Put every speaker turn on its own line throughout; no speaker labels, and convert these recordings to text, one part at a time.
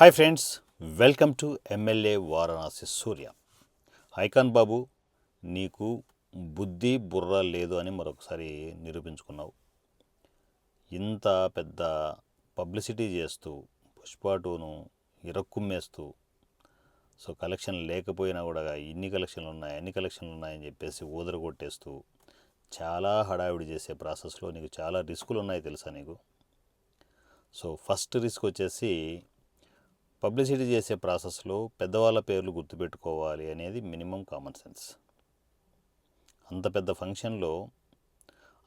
Hi friends welcome to MLA Varanasi Surya icon Babu నీకు బుద్ధి బుర్ర లేదు అని మరొకసారి నిరూపించుకున్నావు. ఇంత పెద్ద పబ్లిసిటీ చేస్తూ పుష్పాటును టూను ఇరక్కుమ్మేస్తూ సో కలెక్షన్ లేకపోయినా కూడా ఇన్ని కలెక్షన్లు ఉన్నాయి అన్ని కలెక్షన్లు ఉన్నాయని చెప్పేసి ఊదర కొట్టేస్తూ చాలా హడావిడి చేసే ప్రాసెస్లో నీకు చాలా రిస్కులు ఉన్నాయి తెలుసా నీకు? సో ఫస్ట్ రిస్క్ వచ్చేసి పబ్లిసిటీ చేసే ప్రాసెస్లో పెద్దవాళ్ళ పేర్లు గుర్తుపెట్టుకోవాలి అనేది మినిమం కామన్ సెన్స్. అంత పెద్ద ఫంక్షన్లో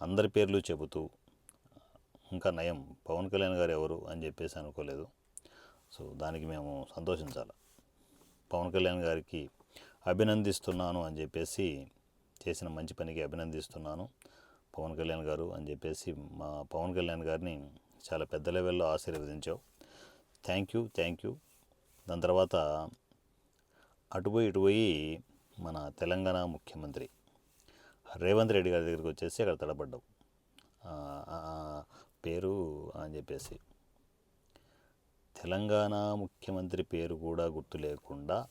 అందరి పేర్లు చెబుతూ ఇంకా నయం పవన్ కళ్యాణ్ గారు ఎవరు? అని చెప్పేసి అనుకోలేదు. సో దానికి మేము సంతోషించాలి. పవన్ కళ్యాణ్ గారికి అభినందిస్తున్నాను అని చెప్పేసి చేసిన మంచి పనికి అభినందిస్తున్నాను పవన్ కళ్యాణ్ గారు అని చెప్పేసి మా పవన్ కళ్యాణ్ గారిని చాలా పెద్ద లెవెల్లో ఆశీర్వదించావు. Thank you thank you. దాని తర్వాత అటుపోయి ఇటుపోయి మన తెలంగాణ ముఖ్యమంత్రి రేవంత్ రెడ్డి గారి దగ్గరికి వచ్చేసి అక్కడ తడబడ్డావు పేరు అని చెప్పేసి. తెలంగాణ ముఖ్యమంత్రి పేరు కూడా గుర్తు లేకుండా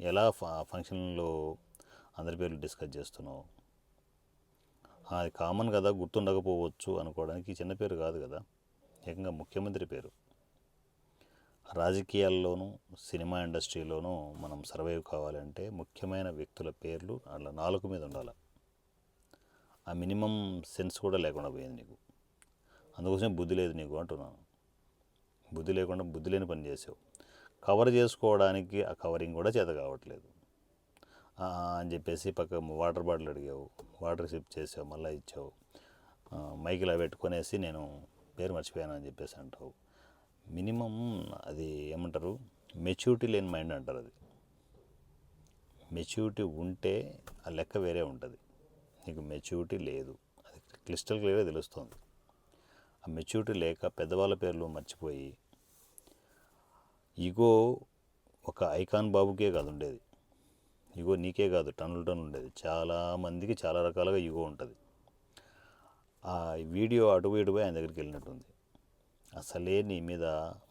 ఎలా ఫంక్షన్లో అందరి పేర్లు డిస్కస్ చేస్తున్నావు? అది కామన్ కదా గుర్తుండకపోవచ్చు అనుకోవడానికి చిన్న పేరు కాదు కదా. ఏకంగా ముఖ్యమంత్రి పేరు. రాజకీయాల్లోనూ సినిమా ఇండస్ట్రీలోనూ మనం సర్వైవ్ కావాలంటే ముఖ్యమైన వ్యక్తుల పేర్లు అట్లా నాలుగు మీద ఉండాలి. ఆ మినిమం సెన్స్ కూడా లేకుండా పోయింది నీకు. అందుకోసం బుద్ధి లేదు నీకు అంటున్నాను. బుద్ధి లేకుండా బుద్ధి లేని పని చేసావు. కవర్ చేసుకోవడానికి ఆ కవరింగ్ కూడా చేత కావట్లేదు. అని చెప్పేసి పక్క వాటర్ బాటిల్ అడిగావు. వాటర్ సిప్ చేసావు మళ్ళీ ఇచ్చావు. మైకిలా పెట్టుకునేసి నేను పేరు మర్చిపోయాను అని చెప్పేసి అంటావు. మినిమం అది ఏమంటారు? మెచ్యూరిటీ లేని మైండ్ అంటారు అది. మెచ్యూరిటీ ఉంటే ఆ లెక్క వేరే ఉంటుంది. నీకు మెచ్యూరిటీ లేదు. అది క్లిస్టల్ క్లియర్గా తెలుస్తుంది. ఆ మెచ్యూరిటీ లేక పెద్దవాళ్ళ పేర్లు మర్చిపోయి ఇగో ఒక ఐకాన్ బాబుకే కాదు ఉండేది. ఇగో నీకే కాదు టన్నుల టన్నులు ఉండేది. చాలా మందికి చాలా రకాలుగా ఈగో ఉంటుంది. ఆ వీడియో అటు ఇటుపోయి ఆయన దగ్గరికి వెళ్ళినట్టుంది. అసలే నీ మీద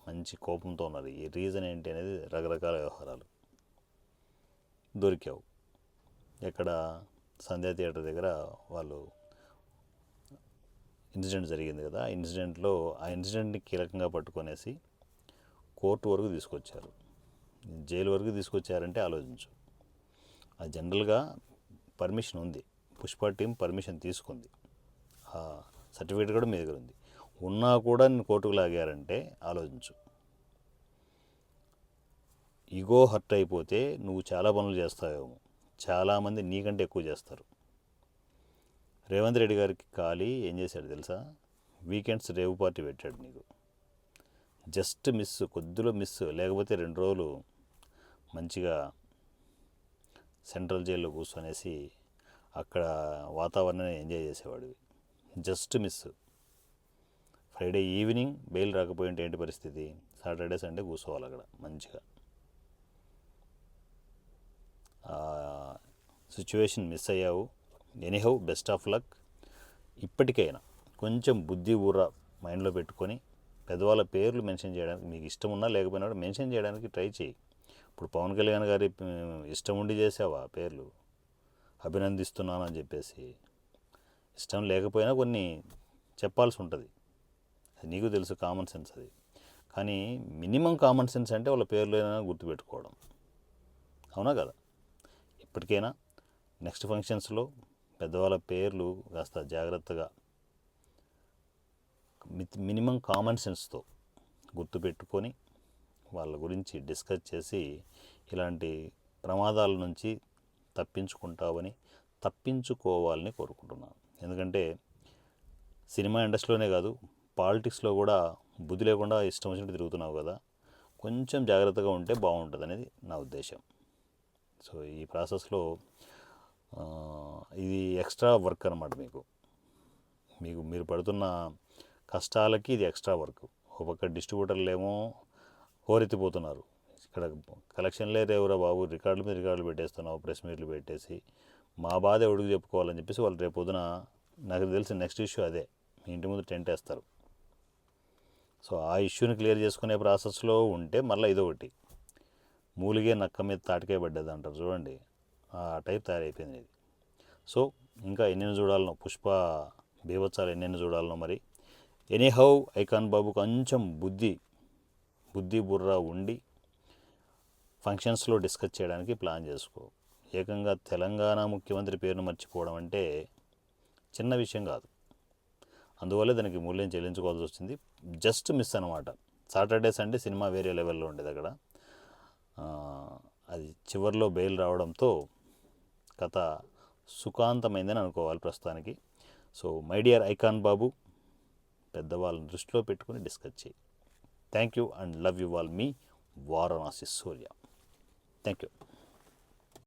మంచి కోపంతో ఉన్నారు ఈ రీజన్ ఏంటి అనేది రకరకాల వ్యవహారాలు దొరికావు. ఎక్కడ సంధ్యా థియేటర్ దగ్గర వాళ్ళు ఇన్సిడెంట్ జరిగింది కదా ఆ ఇన్సిడెంట్లో ఆ ఇన్సిడెంట్ని కీలకంగా పట్టుకొనేసి కోర్టు వరకు తీసుకొచ్చారు. జైలు వరకు తీసుకొచ్చారంటే ఆలోచించు. ఆ జనరల్గా పర్మిషన్ ఉంది. పుష్ప టీం పర్మిషన్ తీసుకుంది. ఆ సర్టిఫికేట్ కూడా మీ దగ్గర ఉంది. ఉన్నా కూడా నేను కోటుకు లాగారంటే ఆలోచించు. ఇగో హర్ట్ అయిపోతే నువ్వు చాలా పనులు చేస్తావేమో. చాలామంది నీకంటే ఎక్కువ చేస్తారు. రేవంత్ రెడ్డి గారికి ఖాళీ ఏం చేశాడు తెలుసా? వీకెండ్స్ రేవు పార్టీ పెట్టాడు నీకు. జస్ట్ మిస్ కొద్దిలో మిస్ లేకపోతే రెండు రోజులు మంచిగా సెంట్రల్ జైల్లో కూర్చొనేసి అక్కడ వాతావరణాన్ని enjoy చేసేవాడివి. Just miss. Friday evening bail రాకపోయింటే ఏంటి పరిస్థితి? సాటర్డే సండే కూర్చోవాలి అక్కడ మంచిగా. సిచ్యువేషన్ మిస్ అయ్యావు. Anyhow best of luck. ఇప్పటికైనా కొంచెం బుద్ధి ఊర మైండ్లో పెట్టుకొని పెద్దవాళ్ళ పేర్లు మెన్షన్ చేయడానికి మీకు ఇష్టం ఉన్నా లేకపోయినా కూడా మెన్షన్ చేయడానికి ట్రై చేయి. ఇప్పుడు పవన్ కళ్యాణ్ గారి ఇష్టం ఉండి చేసావా పేర్లు? అభినందిస్తున్నాను అని చెప్పేసి. ఇష్టం లేకపోయినా కొన్ని చెప్పాల్సి ఉంటుంది. నీకు తెలుసు కామన్ సెన్స్ అది. కానీ మినిమం కామన్ సెన్స్ అంటే వాళ్ళ పేర్లు అయినా గుర్తుపెట్టుకోవడం. అవునా కదా? ఇప్పటికైనా నెక్స్ట్ ఫంక్షన్స్లో పెద్దవాళ్ళ పేర్లు కాస్త జాగ్రత్తగా మిత్ మినిమం కామన్ సెన్స్తో గుర్తుపెట్టుకొని వాళ్ళ గురించి డిస్కస్ చేసి ఇలాంటి ప్రమాదాల నుంచి తప్పించుకుంటావని తప్పించుకోవాలని కోరుకుంటున్నాను. ఎందుకంటే సినిమా ఇండస్ట్రీలోనే కాదు పాలిటిక్స్లో కూడా బుద్ధి లేకుండా ఇష్టం వచ్చినట్టు తిరుగుతున్నావు కదా కొంచెం జాగ్రత్తగా ఉంటే బాగుంటుంది అనేది నా ఉద్దేశం. సో ఈ ప్రాసెస్లో ఇది ఎక్స్ట్రా వర్క్ అనమాట మీకు. మీకు మీరు పడుతున్న కష్టాలకి ఇది ఎక్స్ట్రా వర్క్. ఒక పక్క డిస్ట్రిబ్యూటర్లు ఏమో హోరెత్తిపోతున్నారు. ఇక్కడ కలెక్షన్లే రేవురా బాబు రికార్డుల మీద రికార్డులు పెట్టేస్తున్నావు ప్రెస్ మీట్లు పెట్టేసి. మా బాధ ఎవడికి చెప్పుకోవాలని చెప్పేసి వాళ్ళు రేపు పొద్దున నాకు తెలిసి నెక్స్ట్ ఇష్యూ అదే. మీ ఇంటి ముందు టెంట్ వేస్తారు. సో ఆ ఇష్యూని క్లియర్ చేసుకునే ప్రాసెస్లో ఉంటే మళ్ళీ ఇదొకటి. మూలిగే నక్క మీద తాటికే పడ్డది అంటారు చూడండి. ఆ టైప్ తయారైపోయింది ఇది. సో ఇంకా ఎన్నెన్ని చూడాలనో పుష్ప బీభత్సాలు ఎన్నెన్ని చూడాలనో మరి. ఎనీహౌ ఐకాన్ బాబు కొంచెం బుద్ధి బుద్ధి బుర్ర ఉండి ఫంక్షన్స్లో డిస్కస్ చేయడానికి ప్లాన్ చేసుకో. ఏకంగా తెలంగాణ ముఖ్యమంత్రి పేరును మర్చిపోవడం అంటే చిన్న విషయం కాదు. అందువల్ల దానికి మూల్యం చెల్లించుకోవాల్సి వచ్చింది. జస్ట్ మిస్ అనమాట సాటర్డే సండే సినిమా వేరే లెవెల్లో ఉండేది అక్కడ. అది చివరిలో బెయిల్ రావడంతో కథ సుఖాంతమైందని అనుకోవాలి ప్రస్తుతానికి. సో మై డియర్ ఐకాన్ బాబు పెద్దవాళ్ళని దృష్టిలో పెట్టుకుని డిస్కస్ చేయి. Thank you and love you all me Varanasi Surya. Thank you.